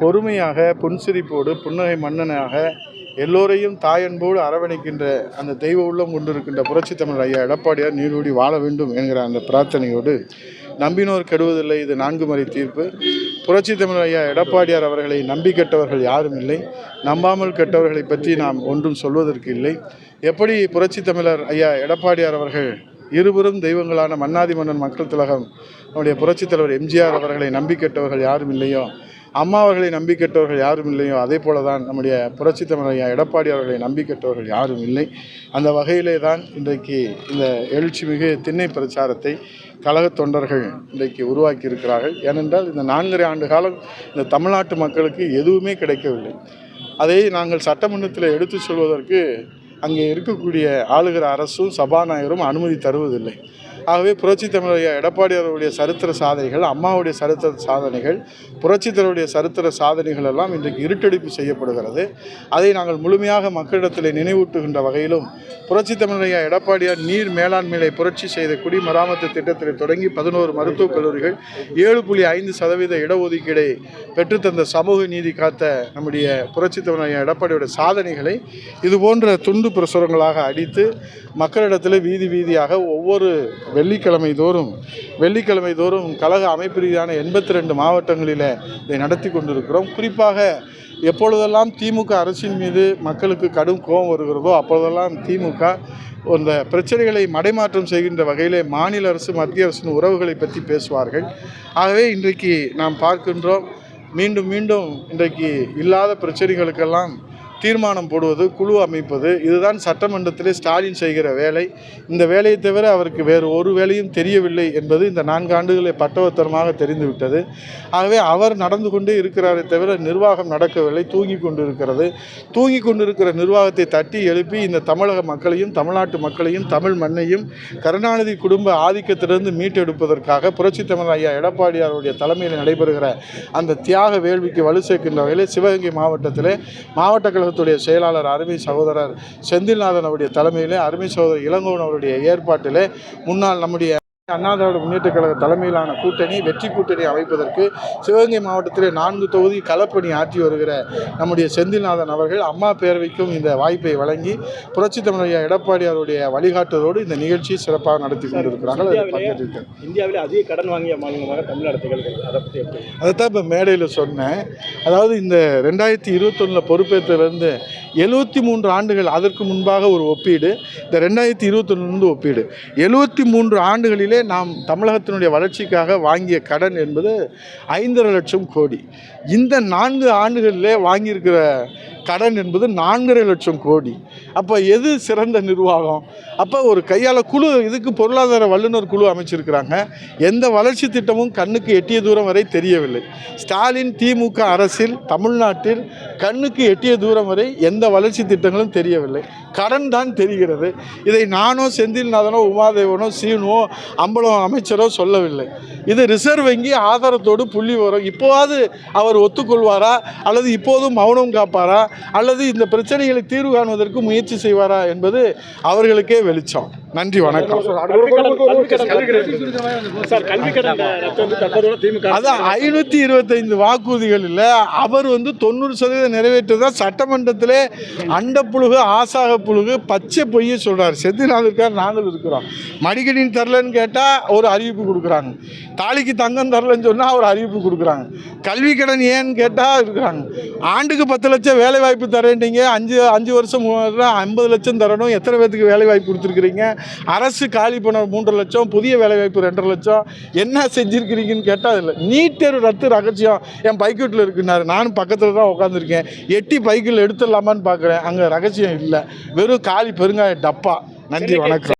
பொறுமையாக புன்சிரிப்போடு புன்னகை மன்னனாக எல்லோரையும் தாயன்போடு அரவணைக்கின்ற அந்த தெய்வ உள்ளம் கொண்டிருக்கின்ற புரட்சி தமிழ் ஐயா எடப்பாடியார் நீரோடி வாழ வேண்டும் என்கிற அந்த பிரார்த்தனையோடு நம்பினோர் கெடுவதில்லை இது நான்கு முறை தீர்ப்பு. புரட்சி தமிழ் ஐயா எடப்பாடியார் அவர்களை நம்பி கெட்டவர்கள் யாரும் இல்லை. நம்பாமல் கெட்டவர்களை பற்றி நாம் ஒன்றும் சொல்வதற்கு இல்லை. எப்படி புரட்சி தமிழர் ஐயா எடப்பாடியார் அவர்கள் இருவரும் தெய்வங்களான மன்னாதி மன்னன் மக்கள் திலகம் நம்முடைய புரட்சித் தலைவர் எம்ஜிஆர் அவர்களை நம்பி கெட்டவர்கள் யாரும் இல்லையோ? அம்மா அவர்களை நம்பிக்கெட்டவர்கள் யாரும் இல்லையோ அதே போல தான் நம்முடைய புரட்சி தமிழர் எடப்பாடி அவர்களை நம்பிக்கெட்டவர்கள் யாரும் இல்லை. அந்த வகையிலே தான் இன்றைக்கு இந்த எழுச்சி மிகு திண்ணை பிரச்சாரத்தை கழக தொண்டர்கள் இன்றைக்கு உருவாக்கி இருக்கிறார்கள் ஏனென்றால் இந்த நான்கரை ஆண்டு காலம் இந்த தமிழ்நாட்டு மக்களுக்கு எதுவுமே கிடைக்கவில்லை. அதை நாங்கள் சட்டமன்றத்தில் எடுத்து சொல்வதற்கு அங்கே இருக்கக்கூடிய ஆளுகிற அரசும் சபாநாயகரும் அனுமதி தருவதில்லை. ஆகவே புரட்சி தமிழக எடப்பாடி அவருடைய சரித்திர சாதனைகள் அம்மாவுடைய சரித்திர சாதனைகள் புரட்சி தலைவருடைய சரித்திர சாதனைகள் எல்லாம் இன்றைக்கு இருட்டடிப்பு செய்யப்படுகிறது. அதை நாங்கள் முழுமையாக மக்களிடத்தில் நினைவூட்டுகின்ற வகையிலும் புரட்சி தமிழையா எடப்பாடியார் நீர் மேலாண்மையை புரட்சி செய்த குடிமராமத்து திட்டத்தில் தொடங்கி பதினோரு மருத்துவக் கல்லூரிகள் ஏழு புள்ளி ஐந்து சதவீத இடஒதுக்கீடை பெற்றுத்தந்த சமூக நீதி காத்த நம்முடைய புரட்சி தமிழையா எடப்பாடியோட சாதனைகளை இதுபோன்ற துண்டு பிரசுரங்களாக அடித்து மக்களிடத்தில் வீதி வீதியாக ஒவ்வொரு வெள்ளிக்கிழமை தோறும் வெள்ளிக்கிழமை தோறும் கழக அமைப்பு ரீதியான எண்பத்தி ரெண்டு மாவட்டங்களில் இதை நடத்தி கொண்டிருக்கிறோம். குறிப்பாக எப்பொழுதெல்லாம் திமுக அரசின் மீது மக்களுக்கு கடும் கோபம் வருகிறதோ அப்பொழுதெல்லாம் திமுக அந்த பிரச்சனைகளை மடைமாற்றம் செய்கின்ற வகையிலே மாநில அரசு மத்திய அரசின் உறவுகளை பற்றி பேசுவார்கள். ஆகவே இன்றைக்கு நாம் பார்க்கின்றோம் மீண்டும் மீண்டும் இன்றைக்கு இல்லாத பிரச்சனைகளுக்கெல்லாம் தீர்மானம் போடுவது குழு அமைப்பது இதுதான் சட்டமன்றத்திலே ஸ்டாலின் செய்கிற வேலை. இந்த வேலையை தவிர அவருக்கு வேறு ஒரு வேலையும் தெரியவில்லை என்பது இந்த நான்கு ஆண்டுகளை பட்டவத்தரமாக தெரிந்துவிட்டது. ஆகவே அவர் நடந்து கொண்டே இருக்கிறாரே தவிர நிர்வாகம் நடக்கவில்லை தூங்கி கொண்டு இருக்கிறது தூங்கி கொண்டிருக்கிற நிர்வாகத்தை தட்டி எழுப்பி இந்த தமிழக மக்களையும் தமிழ்நாட்டு மக்களையும் தமிழ் மண்ணையும் கருணாநிதி குடும்ப ஆதிக்கத்திலிருந்து மீட்டெடுப்பதற்காக புரட்சி தமிழ் ஐயா எடப்பாடியாருடைய தலைமையில் நடைபெறுகிற அந்த தியாக வேள்விக்கு வலு சேர்க்கின்ற வகையில் சிவகங்கை மாவட்டத்திலே மாவட்ட கழகத்துடைய செயலாளர் அருமை சகோதரர் செந்தில்நாதன் அவருடைய தலைமையிலே அருமை சகோதரர் இளங்கோவன் அவருடைய ஏற்பாட்டிலே முன்னாள் நம்முடைய அண்ணா திராவிட முன்னேற்ற கழக தலைமையிலான கூட்டணி வெற்றி கூட்டணி அமைப்பதற்கு சிவகங்கை மாவட்டத்திலே நான்கு தொகுதி களப்பணி ஆற்றி வருகிற நம்முடைய செந்தில்நாதன் அவர்கள் அம்மா பேரவைக்கும் இந்த வாய்ப்பை வழங்கி புரட்சி தமிழையா எடப்பாடியாருடைய வழிகாட்டுதலோடு இந்த நிகழ்ச்சியை சிறப்பாக நடத்தி கொண்டிருக்கிறார்கள். அதில் பங்கேற்றிருக்கிறார் இந்தியாவிலே அதிக கடன் வாங்கிய மாநிலமாக தமிழ்நாடு திகழ்கிறது. அதை பற்றி அதைத்தான் இப்போ மேடையில் சொன்னேன். அதாவது இந்த ரெண்டாயிரத்தி இருபத்தொன்னில் பொறுப்பேற்றதுலேருந்து எழுபத்தி மூன்று ஆண்டுகள் அதற்கு முன்பாக ஒரு ஒப்பீடு இந்த ரெண்டாயிரத்தி இருபத்தொன்னு ஒப்பீடு. எழுபத்தி மூன்று ஆண்டுகளிலே நாம் தமிழகத்தினுடைய வளர்ச்சிக்காக வாங்கிய கடன் என்பது ஐந்தரை லட்சம் கோடி. இந்த நான்கு ஆண்டுகளிலே வாங்கியிருக்கிற கடன் என்பது நான்கரை லட்சம் கோடி. அப்போ எது சிறந்த நிர்வாகம்? அப்போ ஒரு கையால் குழு இதுக்கு பொருளாதார வல்லுநர் குழு அமைச்சிருக்கிறாங்க. எந்த வளர்ச்சி திட்டமும் கண்ணுக்கு எட்டிய தூரம் வரை தெரியவில்லை. ஸ்டாலின் திமுக அரசில் தமிழ்நாட்டில் கண்ணுக்கு எட்டிய தூரம் வரை எந்த வளர்ச்சி திட்டங்களும் தெரியவில்லை. கடன் தான் தெரிகிறது. இதை நானோ செந்தில்நாதனோ உமாதேவனோ சீனுவோ அம்பலம் அமைச்சரோ சொல்லவில்லை. இது ரிசர்வ் வங்கி ஆதாரத்தோடு புள்ளி வரும் இப்போவாது அவர் ஒத்துக்கொள்வாரா? அல்லது இப்போதும் மௌனம் காப்பாரா? அல்லது இந்த பிரச்சனைகளை தீர்வு காணுவதற்கு முயற்சி செய்வாரா என்பது அவர்களுக்கே வெளிச்சம். நன்றி வணக்கம் அதான் ஐநூற்றி இருபத்தைந்து வாக்குறுதிகளில் அவர் வந்து தொண்ணூறு சதவீதம் நிறைவேற்றதான் சட்டமன்றத்திலே அண்டப்புழுகு ஆசாக புழுகு பச்சை பொய்யை சொல்கிறார் செந்தில்நாதற்கார் நாங்கள் இருக்கிறோம் மடிக்கணினி தரலன்னு கேட்டால் ஒரு அறிவிப்பு கொடுக்குறாங்க தாலிக்கு தங்கம் தரலன்னு சொன்னால் ஒரு அறிவிப்பு கொடுக்குறாங்க கல்வி கடன் ஏன்னு கேட்டால் இருக்கிறாங்க ஆண்டுக்கு பத்து லட்சம் வேலை வாய்ப்பு தரேன்ட்டீங்க அஞ்சு அஞ்சு வருஷம் ஐம்பது லட்சம் தரணும் எத்தனை பேத்துக்கு வேலை வாய்ப்பு கொடுத்துருக்குறீங்க அரசு காலி பண்ண மூன்றரை லட்சம் புதிய வேலை வாய்ப்பு ரெண்டரை லட்சம். என்ன செஞ்சுருக்கிறீங்கன்னு கேட்டால் இல்லை நீட் தேர்வு ரத்து ரகசியம் என் பைக்கெட்டில் இருக்குன்னாரு நானும் பக்கத்தில் தான் உட்காந்துருக்கேன் எட்டி பைக்கில் எடுத்துடலாமான்னு பார்க்குறேன் அங்கே ரகசியம் இல்லை. வெறும் காலி பெருங்காய டப்பா. நன்றி வணக்கம்.